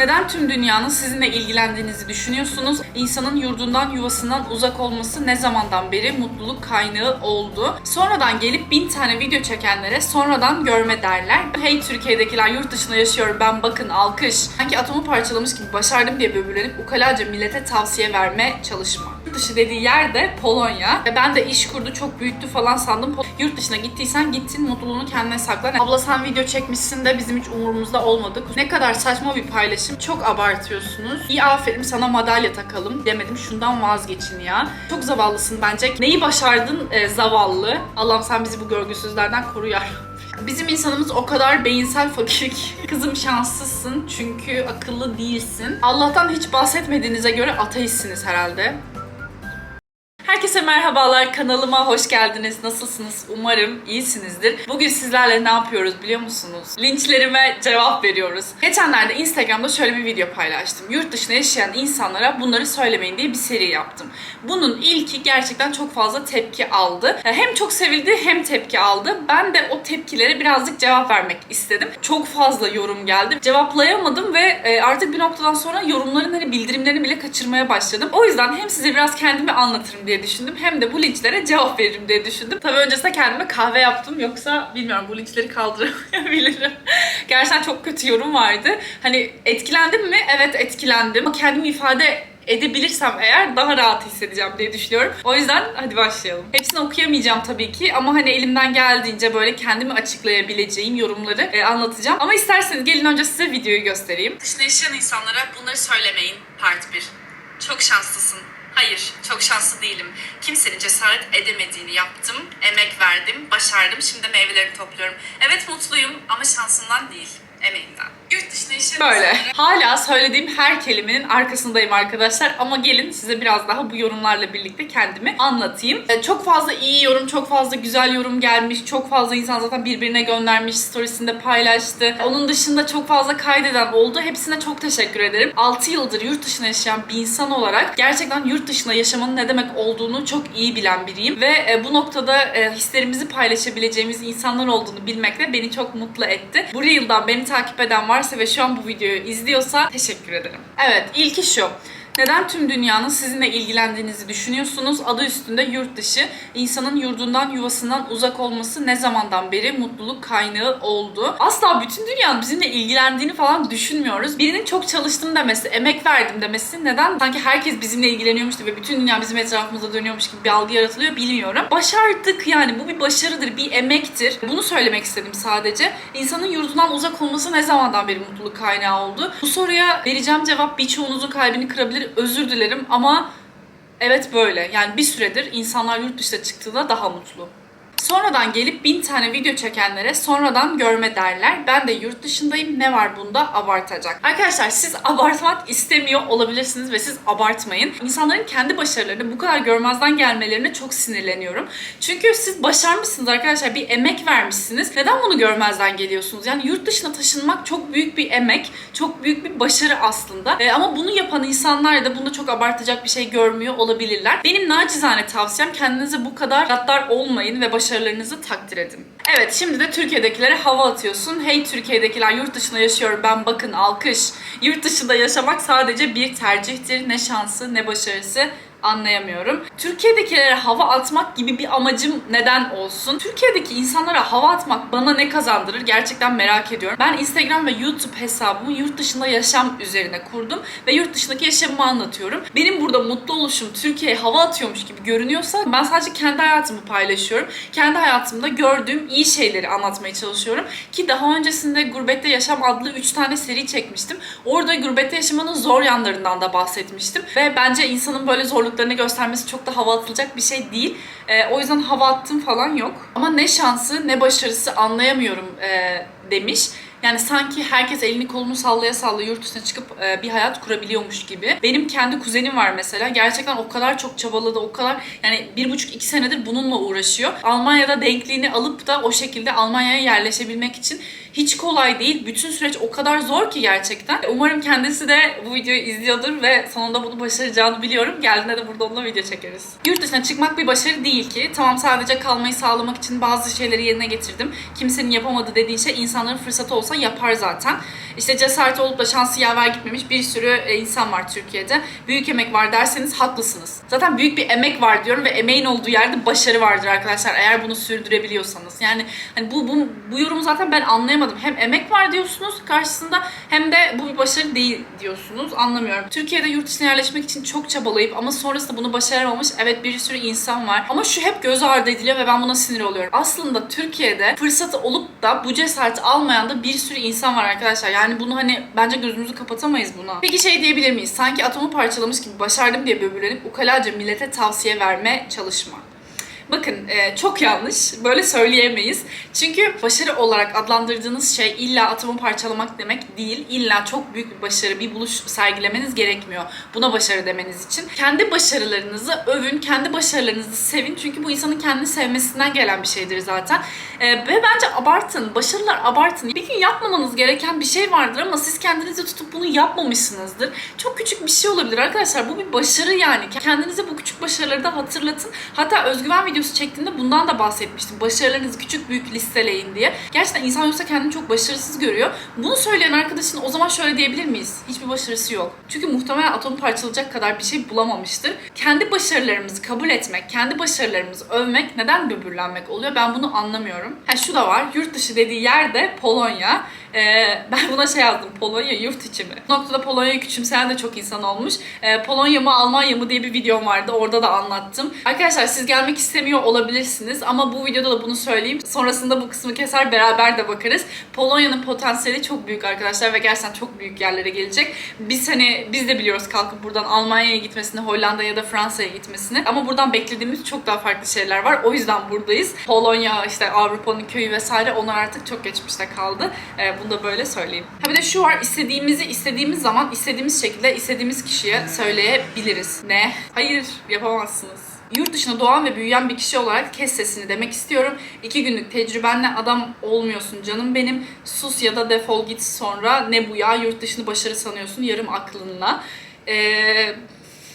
Neden tüm dünyanın sizinle ilgilendiğinizi düşünüyorsunuz? İnsanın yurdundan, yuvasından uzak olması ne zamandan beri mutluluk kaynağı oldu? Sonradan gelip bin tane video çekenlere sonradan görme derler. Hey Türkiye'dekiler yurt dışında yaşıyorum ben bakın alkış. Sanki atomu parçalamış gibi başardım diye böbürlenip ukalaca millete tavsiye verme çalışma. Yurt dışı dediği yer de Polonya. Ve ben de iş kurdu çok büyüttü falan sandım. Yurt dışına gittiysen gittin mutluluğunu kendine sakla. Abla sen video çekmişsin de bizim hiç umurumuzda olmadı. Ne kadar saçma bir paylaşım. Çok abartıyorsunuz. İyi aferin sana madalya takalım demedim. Şundan vazgeçin ya. Çok zavallısın bence. Neyi başardın e, zavallı. Allah'ım sen bizi bu görgüsüzlerden koru ya. Bizim insanımız o kadar beyinsel fakir ki. Kızım şanslısın çünkü akıllı değilsin. Allah'tan hiç bahsetmediğinize göre ateistsiniz herhalde. Herkese merhabalar kanalıma hoş geldiniz. Nasılsınız? Umarım iyisinizdir. Bugün sizlerle ne yapıyoruz biliyor musunuz? Linçlerime cevap veriyoruz. Geçenlerde Instagram'da şöyle bir video paylaştım. Yurt dışında yaşayan insanlara bunları söylemeyin diye bir seri yaptım. Bunun ilki gerçekten çok fazla tepki aldı. Hem çok sevildi hem tepki aldı. Ben de o tepkilere birazcık cevap vermek istedim. Çok fazla yorum geldi. Cevaplayamadım ve e, artık bir noktadan sonra yorumların hani bildirimlerini bile kaçırmaya başladım. O yüzden hem size biraz kendimi anlatırım diye düşündüm hem de bu linçlere cevap veririm diye düşündüm. Tabii öncesinde kendime kahve yaptım yoksa bilmiyorum bu linçleri kaldıramayabilirim. Gerçekten çok kötü yorum vardı. Hani etkilendim mi? Evet etkilendim. Ama kendimi ifade edebilirsem eğer daha rahat hissedeceğim diye düşünüyorum. O yüzden hadi başlayalım. Hepsini okuyamayacağım tabii ki ama hani elimden geldiğince böyle kendimi açıklayabileceğim yorumları e, anlatacağım. Ama isterseniz gelin önce size videoyu göstereyim. Dışında yaşayan insanlara bunları söylemeyin. Part 1. Çok şanslısın. Hayır, çok şanslı değilim. Kimsenin cesaret edemediğini yaptım, emek verdim, başardım. Şimdi meyvelerini topluyorum. Evet mutluyum ama şansımdan değil, emeğimden. Yurt dışında yaşayan Böyle. Hala söylediğim her kelimenin arkasındayım arkadaşlar ama gelin size biraz daha bu yorumlarla birlikte kendimi anlatayım. Ee, Çok fazla iyi yorum, çok fazla güzel yorum gelmiş. Çok fazla insan zaten birbirine göndermiş, storiesinde paylaştı. Onun dışında çok fazla kaydeden oldu. Hepsine çok teşekkür ederim. 6 yıldır yurt dışında yaşayan bir insan olarak gerçekten yurt dışında yaşamanın ne demek olduğunu çok iyi bilen biriyim. Ve e, bu noktada e, hislerimizi paylaşabileceğimiz insanlar olduğunu bilmek de beni çok mutlu etti. Bu Reel'dan beni takip eden varsa ve şu an bu videoyu izliyorsa teşekkür ederim. Evet ilki şu. Neden tüm dünyanın sizinle ilgilendiğinizi düşünüyorsunuz? Adı üstünde yurt dışı. İnsanın yurdundan, yuvasından uzak olması ne zamandan beri mutluluk kaynağı oldu? Asla bütün dünyanın bizimle ilgilendiğini falan düşünmüyoruz. Birinin çok çalıştım demesi, emek verdim demesi neden? Sanki herkes bizimle ilgileniyormuş ve bütün dünya bizim etrafımızda dönüyormuş gibi bir algı yaratılıyor bilmiyorum. Başardık yani bu bir başarıdır, bir emektir. Bunu söylemek istedim sadece. İnsanın yurdundan uzak olması ne zamandan beri mutluluk kaynağı oldu? Bu soruya vereceğim cevap birçoğunuzun kalbini kırabilir. Özür dilerim ama evet böyle. Yani bir süredir insanlar yurt dışına çıktığında daha mutlu. Sonradan gelip bin tane video çekenlere sonradan görme derler. Ben de yurt dışındayım. Ne var bunda abartacak? Arkadaşlar siz abartmak istemiyor olabilirsiniz ve siz abartmayın. İnsanların kendi başarılarını bu kadar görmezden gelmelerine çok sinirleniyorum. Çünkü siz başarmışsınız arkadaşlar. Bir emek vermişsiniz. Neden bunu görmezden geliyorsunuz? Yani yurt dışına taşınmak çok büyük bir emek. Çok büyük bir başarı aslında. E, ama bunu yapan insanlar da bunda çok abartacak bir şey görmüyor olabilirler. Benim nacizane tavsiyem kendinize bu kadar gaddar olmayın ve başarılarınızı takdir edin. Evet şimdi de Türkiye'dekilere hava atıyorsun. Hey Türkiye'dekiler yurt dışında yaşıyorum ben bakın alkış. Yurt dışında yaşamak sadece bir tercihtir. Ne şansı ne başarısı anlayamıyorum. Türkiye'dekilere hava atmak gibi bir amacım neden olsun? Türkiye'deki insanlara hava atmak bana ne kazandırır? Gerçekten merak ediyorum. Ben Instagram ve YouTube hesabımı yurt dışında yaşam üzerine kurdum ve yurt dışındaki yaşamımı anlatıyorum. Benim burada mutlu oluşum Türkiye'ye hava atıyormuş gibi görünüyorsa ben sadece kendi hayatımı paylaşıyorum. Kendi hayatımda gördüğüm iyi şeyleri anlatmaya çalışıyorum. Ki daha öncesinde Gurbette Yaşam adlı 3 tane seri çekmiştim. Orada gurbette yaşamanın zor yanlarından da bahsetmiştim. Ve bence insanın böyle zorluklarını göstermesi çok da hava atılacak bir şey değil. Ee, o yüzden hava attım falan yok. Ama ne şansı ne başarısı anlayamıyorum ee, demiş. Yani sanki herkes elini kolunu sallaya sallaya yurt dışına çıkıp e, bir hayat kurabiliyormuş gibi. Benim kendi kuzenim var mesela. Gerçekten o kadar çok çabaladı, o kadar yani bir buçuk iki senedir bununla uğraşıyor. Almanya'da denkliğini alıp da o şekilde Almanya'ya yerleşebilmek için hiç kolay değil. Bütün süreç o kadar zor ki gerçekten. Umarım kendisi de bu videoyu izliyordur ve sonunda bunu başaracağını biliyorum. Geldiğinde de burada onunla video çekeriz. Yurt dışına çıkmak bir başarı değil ki. Tamam sadece kalmayı sağlamak için bazı şeyleri yerine getirdim. Kimsenin yapamadığı dediğin şey insanların fırsatı olsa olsa yapar zaten. İşte cesaret olup da şansı yaver gitmemiş bir sürü e, insan var Türkiye'de. Büyük emek var derseniz haklısınız. Zaten büyük bir emek var diyorum ve emeğin olduğu yerde başarı vardır arkadaşlar. Eğer bunu sürdürebiliyorsanız. Yani hani bu, bu, bu yorumu zaten ben anlayamadım. Hem emek var diyorsunuz karşısında hem de bu bir başarı değil diyorsunuz. Anlamıyorum. Türkiye'de yurt dışına yerleşmek için çok çabalayıp ama sonrasında bunu başaramamış evet bir sürü insan var. Ama şu hep göz ardı ediliyor ve ben buna sinir oluyorum. Aslında Türkiye'de fırsatı olup da bu cesareti almayan da bir sürü insan var arkadaşlar. Yani bunu hani bence gözümüzü kapatamayız buna. Peki şey diyebilir miyiz? Sanki atomu parçalamış gibi başardım diye böbürlenip ukalaca millete tavsiye verme çalışma. Bakın e, çok yanlış. Böyle söyleyemeyiz. Çünkü başarı olarak adlandırdığınız şey illa atomu parçalamak demek değil. İlla çok büyük bir başarı, bir buluş sergilemeniz gerekmiyor. Buna başarı demeniz için. Kendi başarılarınızı övün, kendi başarılarınızı sevin. Çünkü bu insanın kendini sevmesinden gelen bir şeydir zaten. E, ve bence abartın. Başarılar abartın. Bir gün yapmamanız gereken bir şey vardır ama siz kendinizi tutup bunu yapmamışsınızdır. Çok küçük bir şey olabilir arkadaşlar. Bu bir başarı yani. Kendinize bu küçük başarıları da hatırlatın. Hatta özgüven videosu çektiğimde bundan da bahsetmiştim. Başarılarınızı küçük büyük listeleyin diye. Gerçekten insan yoksa kendini çok başarısız görüyor. Bunu söyleyen arkadaşın o zaman şöyle diyebilir miyiz? Hiçbir başarısı yok. Çünkü muhtemelen atomu parçalayacak kadar bir şey bulamamıştır. Kendi başarılarımızı kabul etmek, kendi başarılarımızı övmek neden böbürlenmek oluyor? Ben bunu anlamıyorum. Ha şu da var. Yurt dışı dediği yerde Polonya. Ee, ben buna şey yazdım. Polonya yurt içi mi? Noktada Polonya'yı küçümseyen de çok insan olmuş. Ee, Polonya mı Almanya mı diye bir videom vardı. Orada da anlattım. Arkadaşlar siz gelmek istemiyor olabilirsiniz ama bu videoda da bunu söyleyeyim. Sonrasında bu kısmı keser beraber de bakarız. Polonya'nın potansiyeli çok büyük arkadaşlar ve gerçekten çok büyük yerlere gelecek. Biz hani biz de biliyoruz kalkıp buradan Almanya'ya gitmesini, Hollanda'ya ya da Fransa'ya gitmesini. Ama buradan beklediğimiz çok daha farklı şeyler var. O yüzden buradayız. Polonya, işte Avrupa'nın köyü vesaire onlar artık çok geçmişte kaldı. Ee, bunu da böyle söyleyeyim. Ha bir de şu var istediğimizi istediğimiz zaman istediğimiz şekilde istediğimiz kişiye söyleyebiliriz. Ne? Hayır yapamazsınız. Yurt dışında doğan ve büyüyen bir kişi olarak kes sesini demek istiyorum. İki günlük tecrübenle adam olmuyorsun canım benim. Sus ya da defol git sonra ne bu ya yurt dışını başarı sanıyorsun yarım aklınla. Eee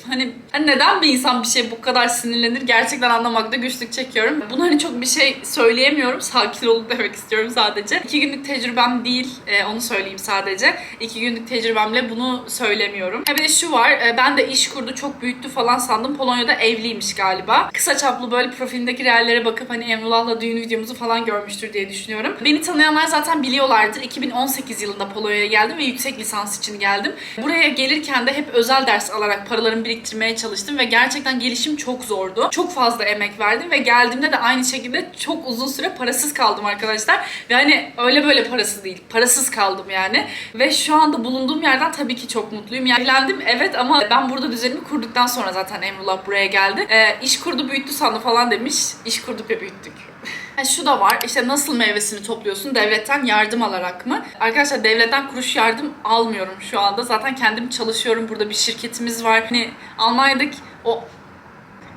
hani neden bir insan bir şey bu kadar sinirlenir gerçekten anlamakta güçlük çekiyorum. Bunu hani çok bir şey söyleyemiyorum. Sakin olun demek istiyorum sadece. İki günlük tecrübem değil e, onu söyleyeyim sadece. İki günlük tecrübemle bunu söylemiyorum. Ha bir de şu var e, ben de iş kurdu çok büyüttü falan sandım. Polonya'da evliymiş galiba. Kısa çaplı böyle profilindeki reallere bakıp hani Emrullah'la düğün videomuzu falan görmüştür diye düşünüyorum. Beni tanıyanlar zaten biliyorlardır. 2018 yılında Polonya'ya geldim ve yüksek lisans için geldim. Buraya gelirken de hep özel ders alarak paralarımı biriktirmeye çalıştım ve gerçekten gelişim çok zordu. Çok fazla emek verdim ve geldiğimde de aynı şekilde çok uzun süre parasız kaldım arkadaşlar. Ve hani öyle böyle parası değil. Parasız kaldım yani. Ve şu anda bulunduğum yerden tabii ki çok mutluyum. Yani evlendim evet ama ben burada düzenimi kurduktan sonra zaten Emrullah buraya geldi. Ee, iş kurdu büyüttü sandı falan demiş. İş kurduk ve büyüttük. Ha, şu da var işte nasıl meyvesini topluyorsun devletten yardım alarak mı? Arkadaşlar devletten kuruş yardım almıyorum şu anda. Zaten kendim çalışıyorum burada bir şirketimiz var. Hani Almanya'daki o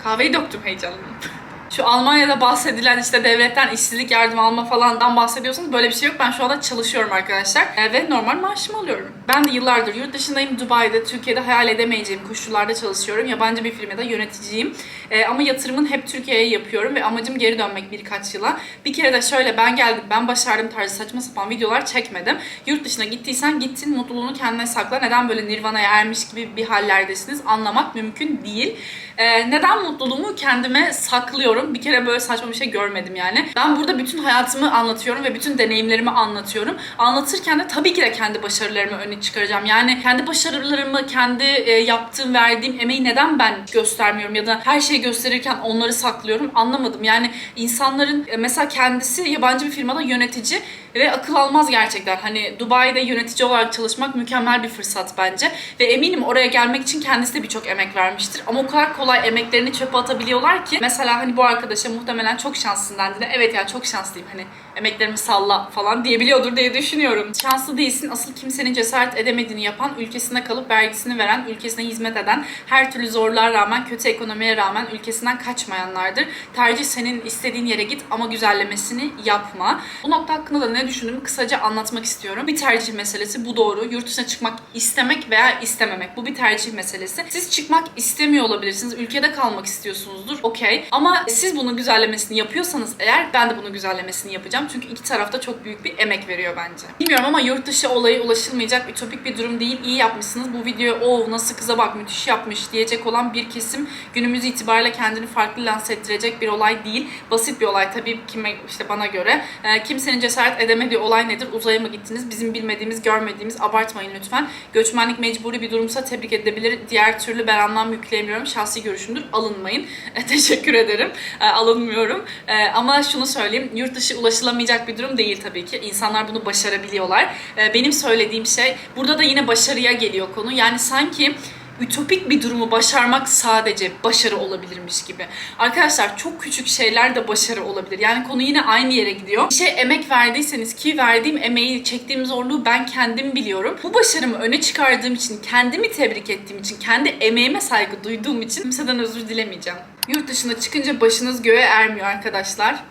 kahveyi döktüm heyecanlı. Şu Almanya'da bahsedilen işte devletten işsizlik yardım alma falandan bahsediyorsanız böyle bir şey yok. Ben şu anda çalışıyorum arkadaşlar e, ve normal maaşımı alıyorum. Ben de yıllardır yurt dışındayım. Dubai'de, Türkiye'de hayal edemeyeceğim koşullarda çalışıyorum. Yabancı bir firmada yöneticiyim. E, ama yatırımın hep Türkiye'ye yapıyorum ve amacım geri dönmek birkaç yıla. Bir kere de şöyle ben geldim, ben başardım tarzı saçma sapan videolar çekmedim. Yurt dışına gittiysen gittin, mutluluğunu kendine sakla. Neden böyle nirvana'ya ermiş gibi bir hallerdesiniz anlamak mümkün değil. E, neden mutluluğumu kendime saklıyorum? Bir kere böyle saçma bir şey görmedim yani. Ben burada bütün hayatımı anlatıyorum ve bütün deneyimlerimi anlatıyorum. Anlatırken de tabii ki de kendi başarılarımı öne çıkaracağım. Yani kendi başarılarımı, kendi e, yaptığım, verdiğim emeği neden ben göstermiyorum ya da her şeyi gösterirken onları saklıyorum anlamadım. Yani insanların e, mesela kendisi yabancı bir firmada yönetici ve akıl almaz gerçekten. Hani Dubai'de yönetici olarak çalışmak mükemmel bir fırsat bence. Ve eminim oraya gelmek için kendisi de birçok emek vermiştir. Ama o kadar kolay emeklerini çöpe atabiliyorlar ki. Mesela hani bu arkadaşa muhtemelen çok şanslısın dendiğinde evet ya çok şanslıyım. Hani emeklerimi salla falan diyebiliyordur diye düşünüyorum. Şanslı değilsin. Asıl kimsenin cesaret edemediğini yapan, ülkesinde kalıp vergisini veren, ülkesine hizmet eden, her türlü zorluğa rağmen, kötü ekonomiye rağmen ülkesinden kaçmayanlardır. Tercih senin istediğin yere git ama güzellemesini yapma. Bu nokta hakkında da ne düşündüğümü kısaca anlatmak istiyorum. Bir tercih meselesi bu doğru. Yurt dışına çıkmak istemek veya istememek. Bu bir tercih meselesi. Siz çıkmak istemiyor olabilirsiniz. Ülkede kalmak istiyorsunuzdur. Okey. Ama siz bunun güzellemesini yapıyorsanız eğer ben de bunun güzellemesini yapacağım. Çünkü iki tarafta çok büyük bir emek veriyor bence. Bilmiyorum ama yurt dışı olayı ulaşılmayacak ütopik bir durum değil. İyi yapmışsınız. Bu videoyu o nasıl kıza bak müthiş yapmış diyecek olan bir kesim günümüz itibariyle kendini farklı lanse ettirecek bir olay değil. Basit bir olay tabii kime işte bana göre. Ee, kimsenin cesaret edemediği olay nedir? Uzaya mı gittiniz? Bizim bilmediğimiz, görmediğimiz abartmayın lütfen. Göçmenlik mecburi bir durumsa tebrik edebilir. Diğer türlü ben anlam yükleyemiyorum. Şahsi görüşümdür. Alınmayın. E, teşekkür ederim. E, alınmıyorum. E, ama şunu söyleyeyim. Yurt dışı ulaşılamayacak bir durum değil tabii ki. İnsanlar bunu başarabiliyorlar. E, benim söylediğim şey burada da yine başarıya geliyor konu. Yani sanki ütopik bir durumu başarmak sadece başarı olabilirmiş gibi. Arkadaşlar çok küçük şeyler de başarı olabilir. Yani konu yine aynı yere gidiyor. Bir şey emek verdiyseniz ki verdiğim emeği, çektiğim zorluğu ben kendim biliyorum. Bu başarımı öne çıkardığım için, kendimi tebrik ettiğim için, kendi emeğime saygı duyduğum için kimseden özür dilemeyeceğim. Yurt dışına çıkınca başınız göğe ermiyor arkadaşlar.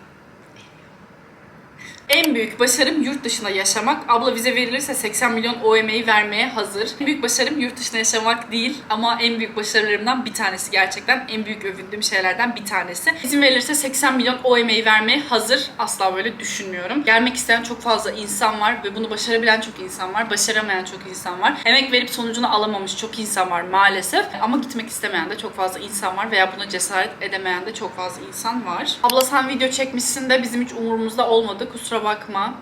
En büyük başarım yurt dışında yaşamak. Abla vize verilirse 80 milyon OM'yi vermeye hazır. En büyük başarım yurt dışında yaşamak değil ama en büyük başarılarımdan bir tanesi gerçekten. En büyük övündüğüm şeylerden bir tanesi. İzin verilirse 80 milyon OM'yi vermeye hazır. Asla böyle düşünmüyorum. Gelmek isteyen çok fazla insan var ve bunu başarabilen çok insan var. Başaramayan çok insan var. Emek verip sonucunu alamamış çok insan var maalesef. Ama gitmek istemeyen de çok fazla insan var veya buna cesaret edemeyen de çok fazla insan var. Abla sen video çekmişsin de bizim hiç umurumuzda olmadı. Kusura bakma.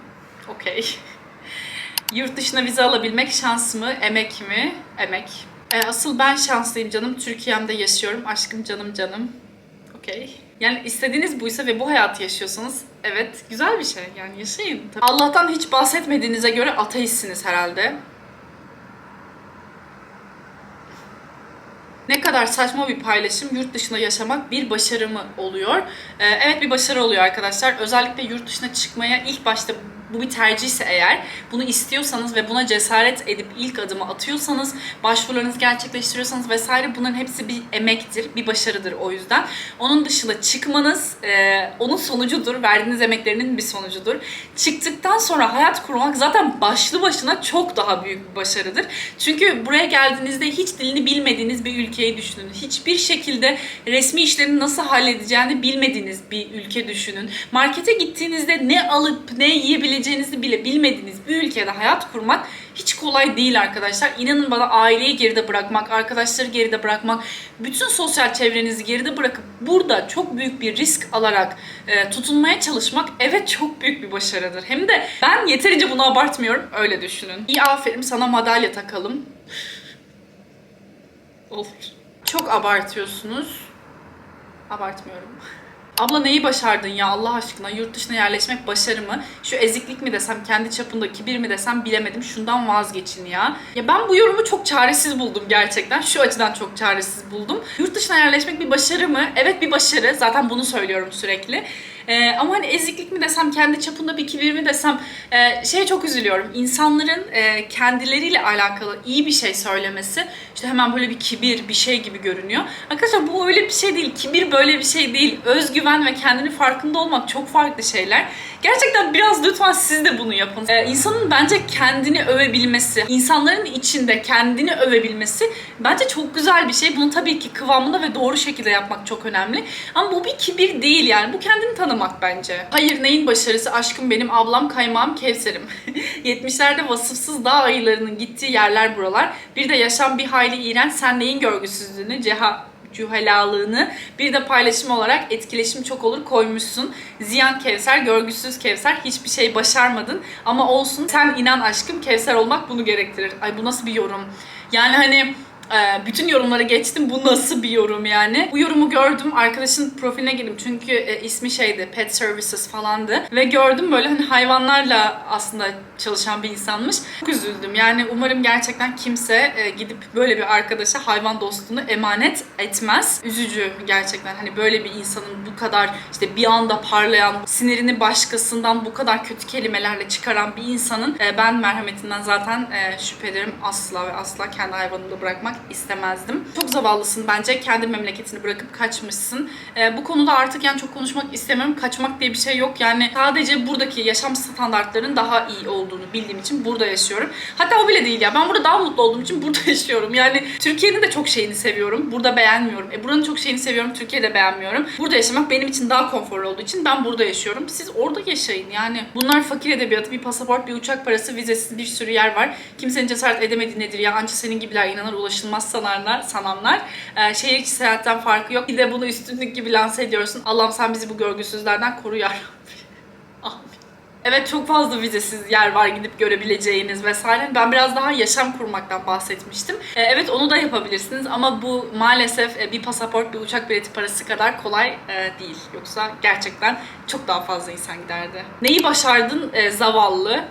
Okey. Yurt dışına vize alabilmek şans mı, emek mi? Emek. E, asıl ben şanslıyım canım. Türkiye'mde yaşıyorum. Aşkım canım canım. Okey. Yani istediğiniz buysa ve bu hayatı yaşıyorsanız evet güzel bir şey. Yani yaşayın. Tabii. Allah'tan hiç bahsetmediğinize göre ateistsiniz herhalde. Ne kadar saçma bir paylaşım yurt dışında yaşamak bir başarı mı oluyor? Ee, evet bir başarı oluyor arkadaşlar. Özellikle yurt dışına çıkmaya ilk başta bu bir tercihse eğer bunu istiyorsanız ve buna cesaret edip ilk adımı atıyorsanız başvurularınızı gerçekleştiriyorsanız vesaire bunların hepsi bir emektir, bir başarıdır o yüzden. Onun dışında çıkmanız e, onun sonucudur, verdiğiniz emeklerinin bir sonucudur. Çıktıktan sonra hayat kurmak zaten başlı başına çok daha büyük bir başarıdır. Çünkü buraya geldiğinizde hiç dilini bilmediğiniz bir ülkeyi düşünün. Hiçbir şekilde resmi işlerini nasıl halledeceğini bilmediğiniz bir ülke düşünün. Markete gittiğinizde ne alıp ne yiyebileceğinizi bile bilmediğiniz bir ülkede hayat kurmak hiç kolay değil arkadaşlar. İnanın bana aileyi geride bırakmak, arkadaşları geride bırakmak, bütün sosyal çevrenizi geride bırakıp burada çok büyük bir risk alarak e, tutunmaya çalışmak evet çok büyük bir başarıdır. Hem de ben yeterince bunu abartmıyorum. Öyle düşünün. İyi aferin sana madalya takalım. Olur. Çok abartıyorsunuz. Abartmıyorum. Abla neyi başardın ya Allah aşkına? Yurt dışına yerleşmek başarı mı? Şu eziklik mi desem, kendi çapında kibir mi desem bilemedim. Şundan vazgeçin ya. Ya ben bu yorumu çok çaresiz buldum gerçekten. Şu açıdan çok çaresiz buldum. Yurt dışına yerleşmek bir başarı mı? Evet bir başarı. Zaten bunu söylüyorum sürekli. Ee, ama hani eziklik mi desem, kendi çapında bir kibir mi desem e, şeye çok üzülüyorum. İnsanların e, kendileriyle alakalı iyi bir şey söylemesi işte hemen böyle bir kibir, bir şey gibi görünüyor. Arkadaşlar bu öyle bir şey değil. Kibir böyle bir şey değil. Özgüven ve kendini farkında olmak çok farklı şeyler. Gerçekten biraz lütfen siz de bunu yapın. Ee, insanın bence kendini övebilmesi, insanların içinde kendini övebilmesi bence çok güzel bir şey. Bunu tabii ki kıvamında ve doğru şekilde yapmak çok önemli. Ama bu bir kibir değil yani. Bu kendini tanımak bence. Hayır neyin başarısı? Aşkım benim ablam kaymağım Kevser'im. 70'lerde vasıfsız dağ ayılarının gittiği yerler buralar. Bir de yaşam bir hayli iğrenç. Sen neyin görgüsüzlüğünü, ceha cühelalığını bir de paylaşım olarak etkileşim çok olur koymuşsun. Ziyan Kevser, görgüsüz Kevser hiçbir şey başarmadın ama olsun sen inan aşkım Kevser olmak bunu gerektirir. Ay bu nasıl bir yorum? Yani hani e, bütün yorumları geçtim. Bu nasıl bir yorum yani? Bu yorumu gördüm. Arkadaşın profiline girdim. Çünkü e, ismi şeydi. Pet Services falandı. Ve gördüm böyle hani hayvanlarla aslında çalışan bir insanmış. Çok üzüldüm. Yani umarım gerçekten kimse e, gidip böyle bir arkadaşa hayvan dostluğunu emanet etmez. Üzücü gerçekten. Hani böyle bir insanın bu kadar işte bir anda parlayan, sinirini başkasından bu kadar kötü kelimelerle çıkaran bir insanın e, ben merhametinden zaten e, şüphelerim asla ve asla kendi hayvanımda bırakmak istemezdim. Çok zavallısın bence. Kendi memleketini bırakıp kaçmışsın. Ee, bu konuda artık yani çok konuşmak istemiyorum. Kaçmak diye bir şey yok. Yani sadece buradaki yaşam standartlarının daha iyi olduğunu bildiğim için burada yaşıyorum. Hatta o bile değil ya. Ben burada daha mutlu olduğum için burada yaşıyorum. Yani Türkiye'nin de çok şeyini seviyorum. Burada beğenmiyorum. E buranın çok şeyini seviyorum. Türkiye'de beğenmiyorum. Burada yaşamak benim için daha konforlu olduğu için ben burada yaşıyorum. Siz orada yaşayın. Yani bunlar fakir edebiyatı, bir pasaport, bir uçak parası, vizesiz bir sürü yer var. Kimsenin cesaret edemediği nedir ya? Anca senin gibiler inanır ulaşılmaz sanarlar, sananlar. Ee, şehir içi seyahatten farkı yok. Bir de bunu üstünlük gibi lanse ediyorsun. Allah'ım sen bizi bu görgüsüzlerden koru ya. Evet çok fazla vizesiz yer var gidip görebileceğiniz vesaire. Ben biraz daha yaşam kurmaktan bahsetmiştim. Ee, evet onu da yapabilirsiniz ama bu maalesef e, bir pasaport, bir uçak bileti parası kadar kolay e, değil. Yoksa gerçekten çok daha fazla insan giderdi. Neyi başardın e, zavallı?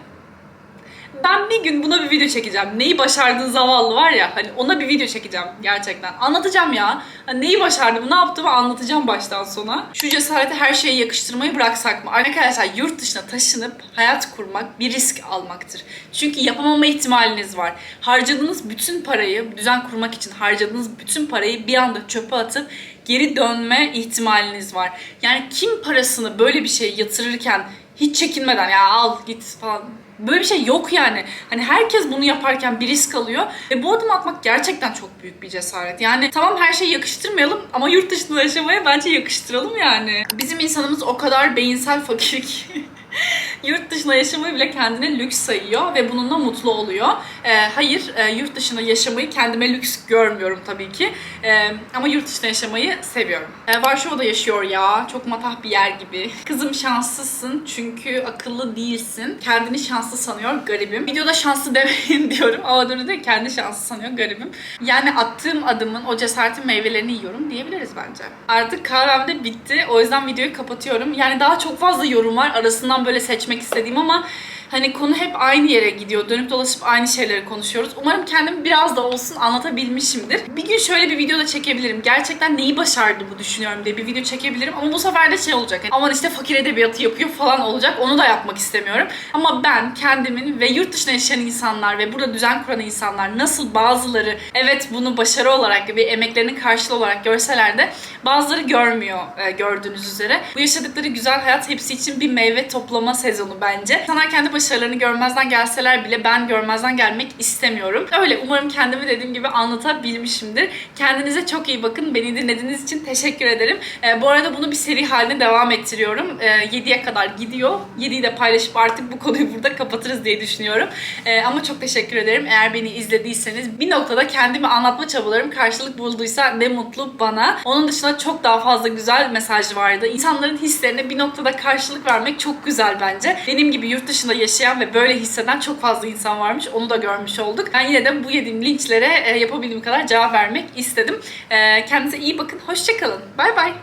Ben bir gün buna bir video çekeceğim. Neyi başardın zavallı var ya hani ona bir video çekeceğim gerçekten. Anlatacağım ya. Hani neyi başardım, ne yaptığımı anlatacağım baştan sona. Şu cesareti her şeye yakıştırmayı bıraksak mı? Arkadaşlar yurt dışına taşınıp hayat kurmak bir risk almaktır. Çünkü yapamama ihtimaliniz var. Harcadığınız bütün parayı, düzen kurmak için harcadığınız bütün parayı bir anda çöpe atıp geri dönme ihtimaliniz var. Yani kim parasını böyle bir şey yatırırken hiç çekinmeden ya al git falan Böyle bir şey yok yani. Hani herkes bunu yaparken bir risk alıyor. Ve bu adım atmak gerçekten çok büyük bir cesaret. Yani tamam her şeyi yakıştırmayalım ama yurt dışında yaşamaya bence yakıştıralım yani. Bizim insanımız o kadar beyinsel fakir ki. yurt dışında yaşamayı bile kendine lüks sayıyor ve bununla mutlu oluyor. Ee, hayır, e, yurt dışında yaşamayı kendime lüks görmüyorum tabii ki. Ee, ama yurt dışında yaşamayı seviyorum. Ee, Varşova'da yaşıyor ya. Çok matah bir yer gibi. Kızım şanslısın çünkü akıllı değilsin. Kendini şanslı sanıyor garibim. Videoda şanslı demeyin diyorum ama de kendi şanslı sanıyor garibim. Yani attığım adımın o cesaretin meyvelerini yiyorum diyebiliriz bence. Artık kahvem de bitti. O yüzden videoyu kapatıyorum. Yani daha çok fazla yorum var arasından böyle seçmek istediğim ama hani konu hep aynı yere gidiyor. Dönüp dolaşıp aynı şeyleri konuşuyoruz. Umarım kendimi biraz da olsun anlatabilmişimdir. Bir gün şöyle bir video da çekebilirim. Gerçekten neyi başardı bu düşünüyorum diye bir video çekebilirim. Ama bu sefer de şey olacak. Hani, aman işte fakir edebiyatı yapıyor falan olacak. Onu da yapmak istemiyorum. Ama ben kendimin ve yurt dışında yaşayan insanlar ve burada düzen kuran insanlar nasıl bazıları evet bunu başarı olarak ve emeklerinin karşılığı olarak görseler de bazıları görmüyor e, gördüğünüz üzere. Bu yaşadıkları güzel hayat hepsi için bir meyve toplama sezonu bence. İnsanlar kendi başarılarını görmezden gelseler bile ben görmezden gelmek istemiyorum. Öyle umarım kendimi dediğim gibi anlatabilmişimdir. Kendinize çok iyi bakın. Beni dinlediğiniz için teşekkür ederim. E, bu arada bunu bir seri halinde devam ettiriyorum. E, 7'ye kadar gidiyor. 7'yi de paylaşıp artık bu konuyu burada kapatırız diye düşünüyorum. E, ama çok teşekkür ederim. Eğer beni izlediyseniz bir noktada kendimi anlatma çabalarım karşılık bulduysa ne mutlu bana. Onun dışında çok daha fazla güzel mesaj vardı. İnsanların hislerine bir noktada karşılık vermek çok güzel bence. Benim gibi yurt dışında yaşayan ve böyle hisseden çok fazla insan varmış. Onu da görmüş olduk. Ben yine de bu yediğim linçlere e, yapabildiğim kadar cevap vermek istedim. E, kendinize iyi bakın. Hoşçakalın. Bay bay.